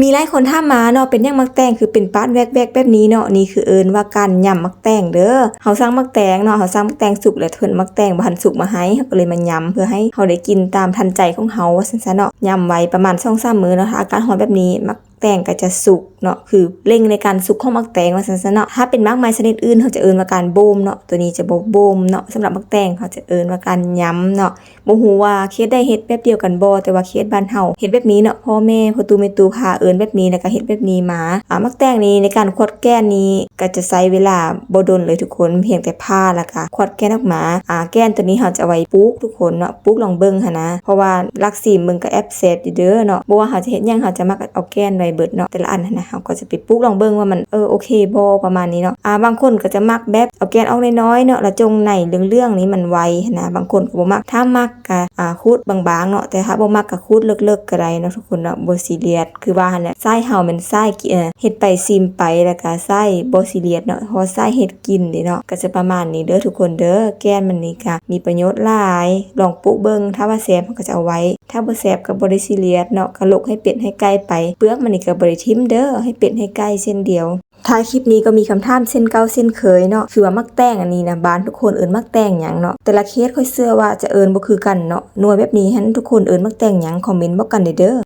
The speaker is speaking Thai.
มีหลายคนถามาเนาะเป็นหยังมักแตงคือเป็นปาดแวกๆแบบนี้เนาะนี่คือเอินว่าการยำมักแตงเด้อเขาสร้างมักแตงเนาะเขาสร้างมักแตงสุกแล้วเทินมักแตงบ่ทันสุกมาให้เขาก็เลยมายำเพื่อให้เขาได้กินตามทันใจของเขาว่าซั่นซะเนาะยำไว้ประมาณ2-3มื้อเนาะอากาศร้อนแบบนี้มัก แตงก็จะสุกเนาะคือเร่งในการสุกของมักแตงว่าซั่นเนาะถ้าเป็นมักไม้ชนิดอื่นเขาจะเอิ้นว่าการโบมเนาะตัวนี้จะบ่โบมเนาะสำหรับมักแตงเขาจะเอิ้นว่าการย้ำเนาะบ่ฮู้ว่าเคสได้เฮ็ดแบบเดียวกันบ่แต่ว่าเคสบ้านเฮาเฮ็ดแบบนี้เนาะพ่อแม่พ่อตูแม่ตูพาเอิ้นแบบนี้แล้วก็เฮ็ดแบบนี้มาอ่ามักแตงนี้ในการขวดแก้นนี้ก็จะใช้เวลาบ่ดนเลยทุกคนเพียงแต่ผ้าแล้วก็ขวดแก้นออกมาอ่าแก้นตัวนี้เฮาจะเอาไว้ปลูกทุกคนเนาะปลูกลองเบิ่งหั่นนะเพราะว่าลักซีมเบิ่งก็แอบเซฟอยู่เด้อเนาะบ่ว่าเฮาจะเฮ็ดหยังเฮาจะมักเอาแก้นไว้เบิดเนาะแต่ละอันนะเฮาก็จะไปปลูกลองเบิ่งว่ามันเออโอเคบ่ประมาณนี้เนาะอ่าบางคนก็จะมักแบบเอาแกนออกน้อยๆเนาะแล้วจงในเรื่องๆนี้มันไวนะบางคนก็บ่มักถ้ามักก็อ่าคูดบางๆเนาะแต่ถ้าบ่มักก็คูดเลิกๆก็ได้เนาะทุกคนเนาะบ่ซีเรียสคือว่าหั่นแหละไส้เฮามันไส้กินเฮ็ดไปซิมไปแล้วก็ไส้บ่ซีเรียสเนาะพราะไส้เฮ็ดกินเด้เนาะก็จะประมาณนี้เด้อทุกคนเด้อแกนมันนี่ก็มีประโยชน์หลายลองปลูกเบิ่งถ้าว่าแซ่บก็จะเอาไว้ ถ้าบ่แซ่บก็บ่ได้ซีเรียสเนาะก็ลกให้เป็ดให้ไก่ไปเปลือกมันนี่กับบริทิมเด้อให้เป็นให้ใกล้เส้นเดียวท้ายคลิปนี้ก็มีคำถามเส้นเก่าเส้นเคยเนาะคือว่ามักแต่งอันนี้นะบ้านทุกคนเอิญมักแต่งหยังเนาะแต่ละเคสค่อยเสื้อว่าจะเอิญบ่คือกันเนาะหน่วยแบบนี้ฮันทุกคนเอิญมักแต่งหยังคอมเมนต์บอกกันเด้อ